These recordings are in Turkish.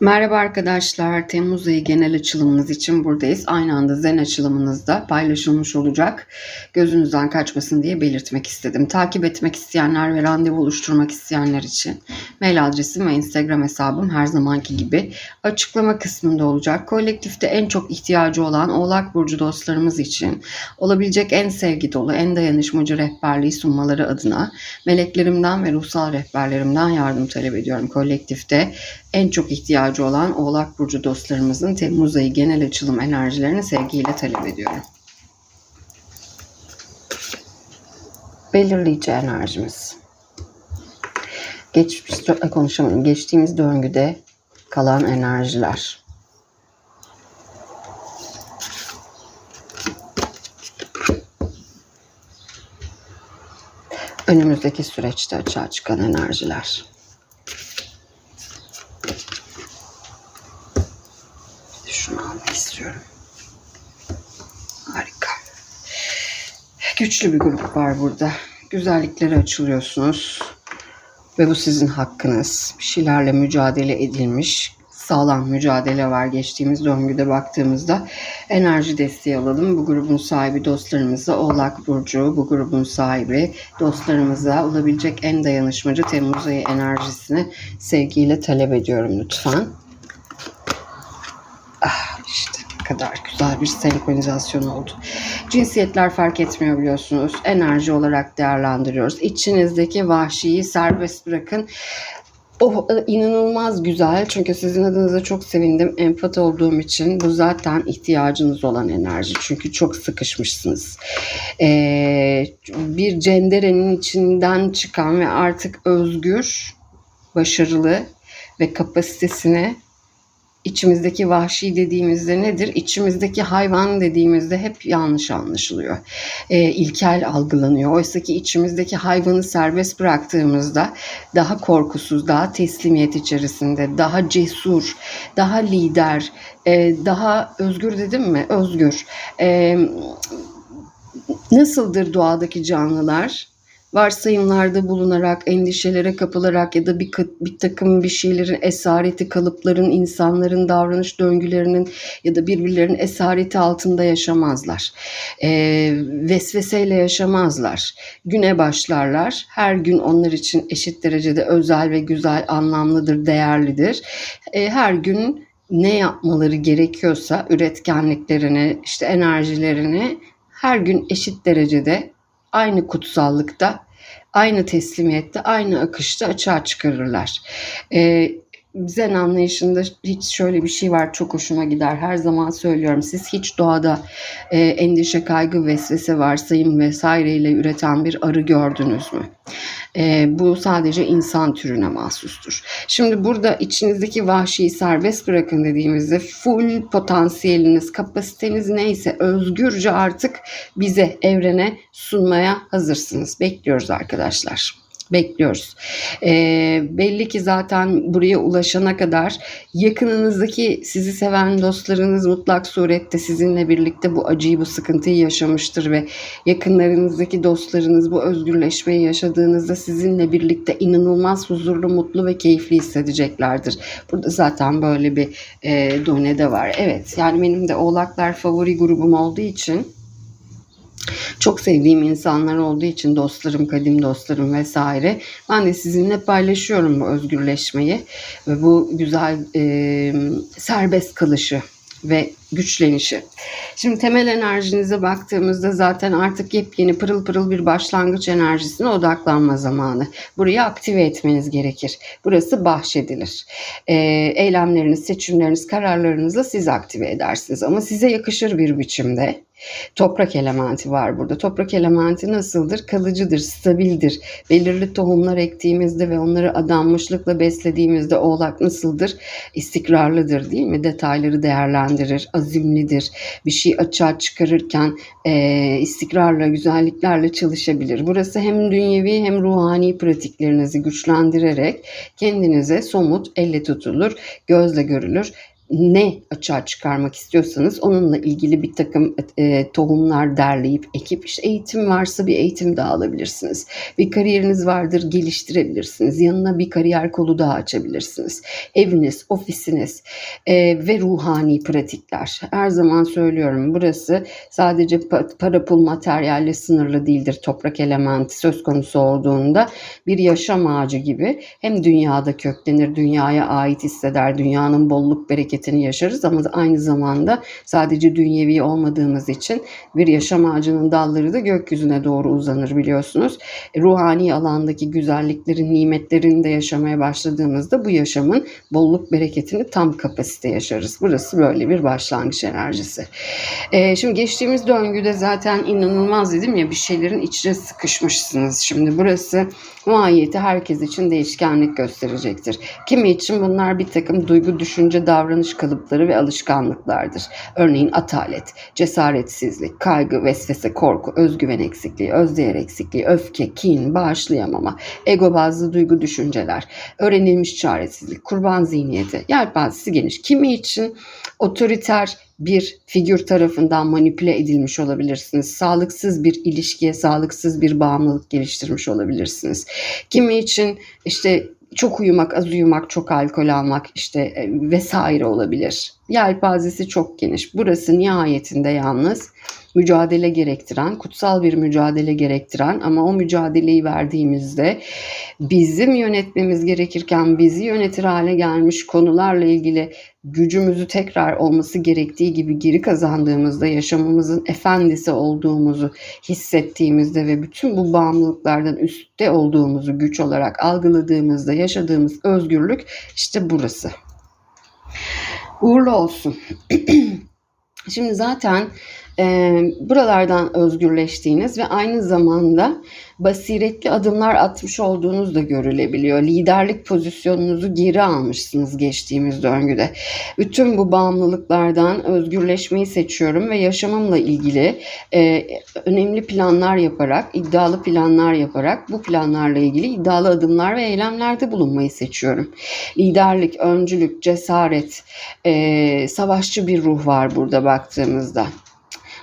Merhaba arkadaşlar. Temmuz ayı genel açılımımız için buradayız. Aynı anda zen açılımınızda paylaşılmış olacak. Gözünüzden kaçmasın diye belirtmek istedim. Takip etmek isteyenler ve randevu oluşturmak isteyenler için mail adresim ve Instagram hesabım her zamanki gibi açıklama kısmında olacak. Kolektifte en çok ihtiyacı olan Oğlak Burcu dostlarımız için olabilecek en sevgi dolu, en dayanışmacı rehberliği sunmaları adına meleklerimden ve ruhsal rehberlerimden yardım talep ediyorum. Kolektifte en çok ihtiyacı olan Oğlak Burcu dostlarımızın Temmuz ayı genel açılım enerjilerini sevgiyle talep ediyorum. Belirleyici enerjimiz. Geçmiş, konuşamadım. Geçtiğimiz döngüde kalan enerjiler. Önümüzdeki süreçte açığa çıkan enerjiler. Şunu almak istiyorum. Harika. Güçlü bir grup var burada. Güzelliklere açılıyorsunuz. Ve bu sizin hakkınız. Bir şeylerle mücadele edilmiş. Sağlam mücadele var. Geçtiğimiz döngüde baktığımızda enerji desteği alalım. Bu grubun sahibi dostlarımıza Oğlak Burcu, bu grubun sahibi dostlarımıza olabilecek en dayanışmacı Temmuz ayı enerjisini sevgiyle talep ediyorum lütfen. Ah işte kadar güzel bir senkronizasyon oldu. Cinsiyetler fark etmiyor biliyorsunuz. Enerji olarak değerlendiriyoruz. İçinizdeki vahşiyi serbest bırakın. Oh inanılmaz güzel çünkü sizin adınıza çok sevindim empat olduğum için bu zaten ihtiyacınız olan enerji çünkü çok sıkışmışsınız ee, bir cenderenin içinden çıkan ve artık özgür başarılı ve kapasitesini içimizdeki vahşi dediğimizde nedir? İçimizdeki hayvan dediğimizde hep yanlış anlaşılıyor. E, ilkel algılanıyor. Oysa ki içimizdeki hayvanı serbest bıraktığımızda daha korkusuz, daha teslimiyet içerisinde, daha cesur, daha lider, e, daha özgür dedim mi? Özgür. E, nasıldır doğadaki canlılar? Varsayımlarda bulunarak, endişelere kapılarak ya da bir, bir takım bir şeylerin esareti, kalıpların, insanların davranış döngülerinin ya da birbirlerinin esareti altında yaşamazlar. E, vesveseyle yaşamazlar. Güne başlarlar. Her gün onlar için eşit derecede özel ve güzel, anlamlıdır, değerlidir. E, her gün ne yapmaları gerekiyorsa üretkenliklerini, işte enerjilerini her gün eşit derecede aynı kutsallıkta, aynı teslimiyette, aynı akışta açığa çıkarırlar. Ee, zen anlayışında hiç şöyle bir şey var çok hoşuma gider. Her zaman söylüyorum siz hiç doğada e, endişe, kaygı, vesvese, varsayım vesaireyle üreten bir arı gördünüz mü? E, bu sadece insan türüne mahsustur. Şimdi burada içinizdeki vahşiyi serbest bırakın dediğimizde full potansiyeliniz, kapasiteniz neyse özgürce artık bize, evrene sunmaya hazırsınız. Bekliyoruz arkadaşlar bekliyoruz. E, belli ki zaten buraya ulaşana kadar yakınınızdaki sizi seven dostlarınız mutlak surette sizinle birlikte bu acıyı, bu sıkıntıyı yaşamıştır ve yakınlarınızdaki dostlarınız bu özgürleşmeyi yaşadığınızda sizinle birlikte inanılmaz huzurlu, mutlu ve keyifli hissedeceklerdir. Burada zaten böyle bir e, done de var. Evet yani benim de oğlaklar favori grubum olduğu için çok sevdiğim insanlar olduğu için dostlarım, kadim dostlarım vesaire. Ben de sizinle paylaşıyorum bu özgürleşmeyi ve bu güzel e, serbest kalışı ve güçlenişi. Şimdi temel enerjinize baktığımızda zaten artık yepyeni pırıl pırıl bir başlangıç enerjisine odaklanma zamanı. Burayı aktive etmeniz gerekir. Burası bahşedilir. Ee, eylemleriniz, seçimleriniz, kararlarınızla siz aktive edersiniz. Ama size yakışır bir biçimde Toprak elementi var burada. Toprak elementi nasıldır? Kalıcıdır, stabildir. Belirli tohumlar ektiğimizde ve onları adanmışlıkla beslediğimizde oğlak nasıldır? İstikrarlıdır değil mi? Detayları değerlendirir, azimlidir. Bir şey açığa çıkarırken e, istikrarla, güzelliklerle çalışabilir. Burası hem dünyevi hem ruhani pratiklerinizi güçlendirerek kendinize somut, elle tutulur, gözle görülür ne açığa çıkarmak istiyorsanız onunla ilgili bir takım e, tohumlar derleyip ekip işte eğitim varsa bir eğitim daha alabilirsiniz. Bir kariyeriniz vardır geliştirebilirsiniz. Yanına bir kariyer kolu daha açabilirsiniz. Eviniz, ofisiniz e, ve ruhani pratikler. Her zaman söylüyorum burası sadece pa- para pul materyalle sınırlı değildir. Toprak elementi söz konusu olduğunda bir yaşam ağacı gibi hem dünyada köklenir, dünyaya ait hisseder, dünyanın bolluk bereketini yaşarız ama aynı zamanda sadece dünyevi olmadığımız için bir yaşam ağacının dalları da gökyüzüne doğru uzanır biliyorsunuz. E, ruhani alandaki güzelliklerin, nimetlerini de yaşamaya başladığımızda bu yaşamın bolluk bereketini tam kapasite yaşarız. Burası böyle bir başlangıç enerjisi. Ee, şimdi geçtiğimiz döngüde zaten inanılmaz dedim ya bir şeylerin içine sıkışmışsınız. Şimdi burası mahiyeti herkes için değişkenlik gösterecektir. Kimi için bunlar bir takım duygu, düşünce, davranış kalıpları ve alışkanlıklardır. Örneğin atalet, cesaretsizlik, kaygı, vesvese, korku, özgüven eksikliği, özdeğer eksikliği, öfke, kin, bağışlayamama, ego bazlı duygu düşünceler, öğrenilmiş çaresizlik, kurban zihniyeti, yelpazesi geniş. Kimi için otoriter bir figür tarafından manipüle edilmiş olabilirsiniz. Sağlıksız bir ilişkiye, sağlıksız bir bağımlılık geliştirmiş olabilirsiniz. Kimi için işte çok uyumak, az uyumak, çok alkol almak işte e, vesaire olabilir. Yelpazesi çok geniş. Burası nihayetinde yalnız mücadele gerektiren, kutsal bir mücadele gerektiren ama o mücadeleyi verdiğimizde bizim yönetmemiz gerekirken bizi yönetir hale gelmiş konularla ilgili gücümüzü tekrar olması gerektiği gibi geri kazandığımızda yaşamımızın efendisi olduğumuzu hissettiğimizde ve bütün bu bağımlılıklardan üstte olduğumuzu güç olarak algıladığımızda yaşadığımız özgürlük işte burası. Uğurlu olsun. Şimdi zaten e, buralardan özgürleştiğiniz ve aynı zamanda basiretli adımlar atmış olduğunuz da görülebiliyor. Liderlik pozisyonunuzu geri almışsınız geçtiğimiz döngüde. Bütün bu bağımlılıklardan özgürleşmeyi seçiyorum ve yaşamımla ilgili e, önemli planlar yaparak, iddialı planlar yaparak bu planlarla ilgili iddialı adımlar ve eylemlerde bulunmayı seçiyorum. Liderlik, öncülük, cesaret, e, savaşçı bir ruh var burada baktığımızda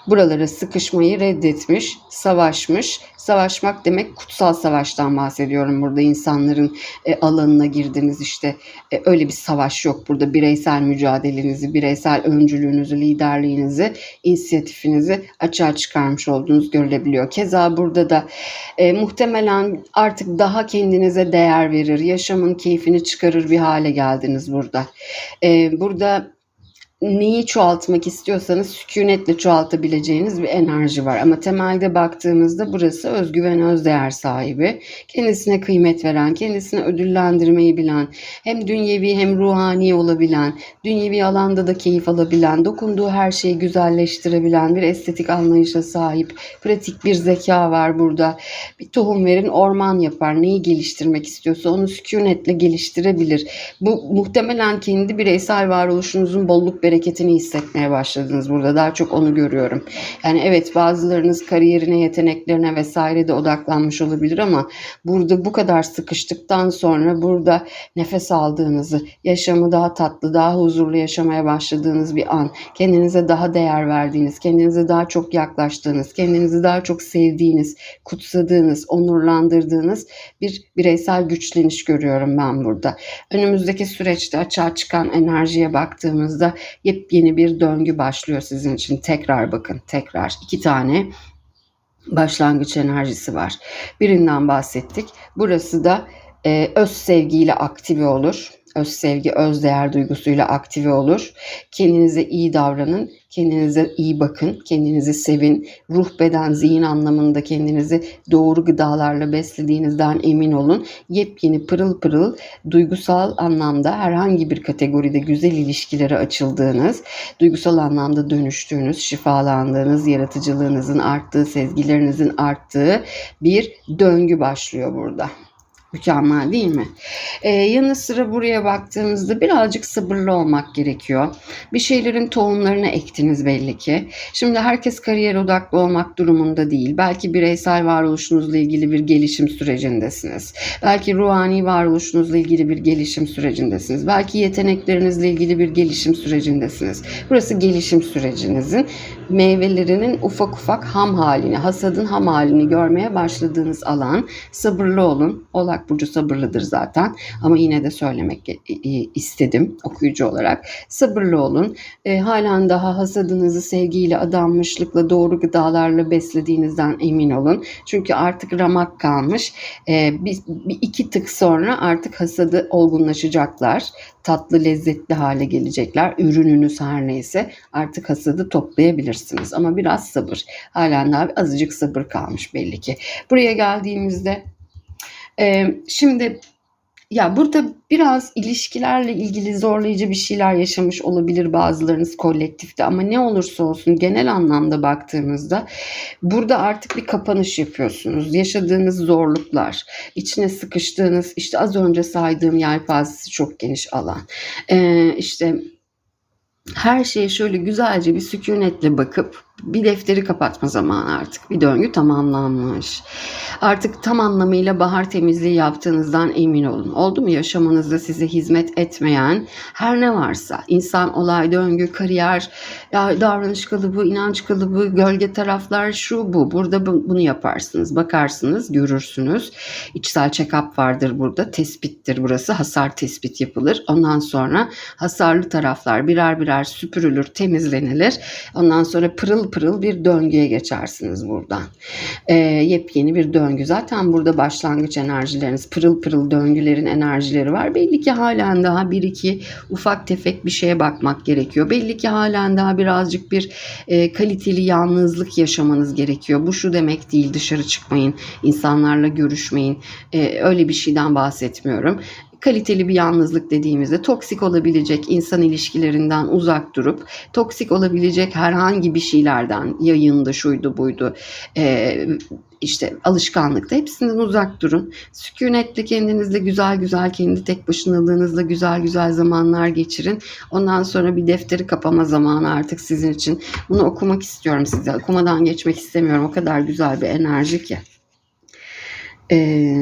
buralara sıkışmayı reddetmiş, savaşmış. Savaşmak demek kutsal savaştan bahsediyorum burada insanların e, alanına girdiniz işte e, öyle bir savaş yok burada bireysel mücadelenizi, bireysel öncülüğünüzü, liderliğinizi, inisiyatifinizi açığa çıkarmış olduğunuz görülebiliyor. Keza burada da e, muhtemelen artık daha kendinize değer verir, yaşamın keyfini çıkarır bir hale geldiniz burada. E, burada neyi çoğaltmak istiyorsanız sükunetle çoğaltabileceğiniz bir enerji var. Ama temelde baktığımızda burası özgüven özdeğer sahibi. Kendisine kıymet veren, kendisine ödüllendirmeyi bilen, hem dünyevi hem ruhani olabilen, dünyevi alanda da keyif alabilen, dokunduğu her şeyi güzelleştirebilen bir estetik anlayışa sahip, pratik bir zeka var burada. Bir tohum verin orman yapar. Neyi geliştirmek istiyorsa onu sükunetle geliştirebilir. Bu muhtemelen kendi bireysel varoluşunuzun bolluk bereketini hissetmeye başladınız burada. Daha çok onu görüyorum. Yani evet bazılarınız kariyerine, yeteneklerine vesaire de odaklanmış olabilir ama burada bu kadar sıkıştıktan sonra burada nefes aldığınızı, yaşamı daha tatlı, daha huzurlu yaşamaya başladığınız bir an, kendinize daha değer verdiğiniz, kendinize daha çok yaklaştığınız, kendinizi daha çok sevdiğiniz, kutsadığınız, onurlandırdığınız bir bireysel güçleniş görüyorum ben burada. Önümüzdeki süreçte açığa çıkan enerjiye baktığımızda yepyeni bir döngü başlıyor sizin için. Tekrar bakın, tekrar. iki tane başlangıç enerjisi var. Birinden bahsettik. Burası da e, öz sevgiyle aktive olur öz sevgi, öz değer duygusuyla aktive olur. Kendinize iyi davranın, kendinize iyi bakın, kendinizi sevin. Ruh, beden, zihin anlamında kendinizi doğru gıdalarla beslediğinizden emin olun. Yepyeni pırıl pırıl duygusal anlamda herhangi bir kategoride güzel ilişkilere açıldığınız, duygusal anlamda dönüştüğünüz, şifalandığınız, yaratıcılığınızın arttığı, sezgilerinizin arttığı bir döngü başlıyor burada. Mükemmel değil mi? Ee, yanı sıra buraya baktığımızda birazcık sabırlı olmak gerekiyor. Bir şeylerin tohumlarını ektiniz belli ki. Şimdi herkes kariyer odaklı olmak durumunda değil. Belki bireysel varoluşunuzla ilgili bir gelişim sürecindesiniz. Belki ruhani varoluşunuzla ilgili bir gelişim sürecindesiniz. Belki yeteneklerinizle ilgili bir gelişim sürecindesiniz. Burası gelişim sürecinizin meyvelerinin ufak ufak ham halini, hasadın ham halini görmeye başladığınız alan. Sabırlı olun. Oğlak Burcu sabırlıdır zaten ama yine de söylemek istedim okuyucu olarak. Sabırlı olun. E, halen daha hasadınızı sevgiyle, adanmışlıkla, doğru gıdalarla beslediğinizden emin olun. Çünkü artık ramak kalmış. E, bir, bir iki tık sonra artık hasadı olgunlaşacaklar. Tatlı, lezzetli hale gelecekler. Ürününüz her neyse artık hasadı toplayabilirsiniz. Ama biraz sabır. Halen daha azıcık sabır kalmış belli ki. Buraya geldiğimizde e, şimdi ya burada biraz ilişkilerle ilgili zorlayıcı bir şeyler yaşamış olabilir bazılarınız kolektifte ama ne olursa olsun genel anlamda baktığımızda burada artık bir kapanış yapıyorsunuz. Yaşadığınız zorluklar, içine sıkıştığınız işte az önce saydığım yelpazesi çok geniş alan. Ee, işte her şeye şöyle güzelce bir sükunetle bakıp bir defteri kapatma zamanı artık. Bir döngü tamamlanmış. Artık tam anlamıyla bahar temizliği yaptığınızdan emin olun. Oldu mu yaşamınızda size hizmet etmeyen her ne varsa insan, olay, döngü, kariyer, davranış kalıbı, inanç kalıbı, gölge taraflar şu bu. Burada bu- bunu yaparsınız. Bakarsınız, görürsünüz. İçsel check-up vardır burada. Tespittir burası. Hasar tespit yapılır. Ondan sonra hasarlı taraflar birer birer süpürülür, temizlenilir. Ondan sonra pırıl pırıl bir döngüye geçersiniz buradan. Ee, yepyeni bir döngü. Zaten burada başlangıç enerjileriniz, pırıl pırıl döngülerin enerjileri var. Belli ki halen daha bir iki ufak tefek bir şeye bakmak gerekiyor. Belli ki halen daha birazcık bir e, kaliteli yalnızlık yaşamanız gerekiyor. Bu şu demek değil dışarı çıkmayın, insanlarla görüşmeyin. E, öyle bir şeyden bahsetmiyorum kaliteli bir yalnızlık dediğimizde toksik olabilecek insan ilişkilerinden uzak durup toksik olabilecek herhangi bir şeylerden yayındı şuydu buydu e, işte alışkanlıkta hepsinden uzak durun. Sükunetle kendinizle güzel güzel kendi tek başınalığınızla güzel güzel zamanlar geçirin. Ondan sonra bir defteri kapama zamanı artık sizin için. Bunu okumak istiyorum size. Okumadan geçmek istemiyorum. O kadar güzel bir enerji ki. Ee,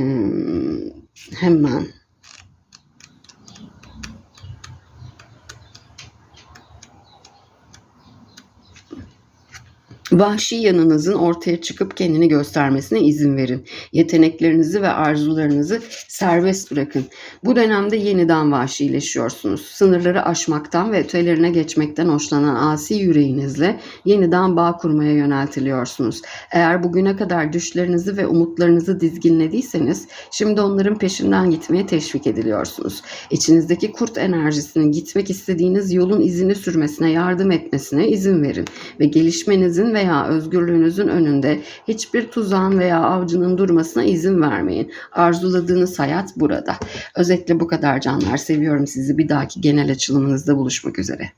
hemen Vahşi yanınızın ortaya çıkıp kendini göstermesine izin verin. Yeteneklerinizi ve arzularınızı serbest bırakın. Bu dönemde yeniden vahşileşiyorsunuz. Sınırları aşmaktan ve ötelerine geçmekten hoşlanan asi yüreğinizle yeniden bağ kurmaya yöneltiliyorsunuz. Eğer bugüne kadar düşlerinizi ve umutlarınızı dizginlediyseniz şimdi onların peşinden gitmeye teşvik ediliyorsunuz. İçinizdeki kurt enerjisinin gitmek istediğiniz yolun izini sürmesine yardım etmesine izin verin ve gelişmenizin veya özgürlüğünüzün önünde hiçbir tuzağın veya avcının durmasına izin vermeyin. Arzuladığınız hayat burada. Özetle bu kadar canlar. Seviyorum sizi. Bir dahaki genel açılımınızda buluşmak üzere.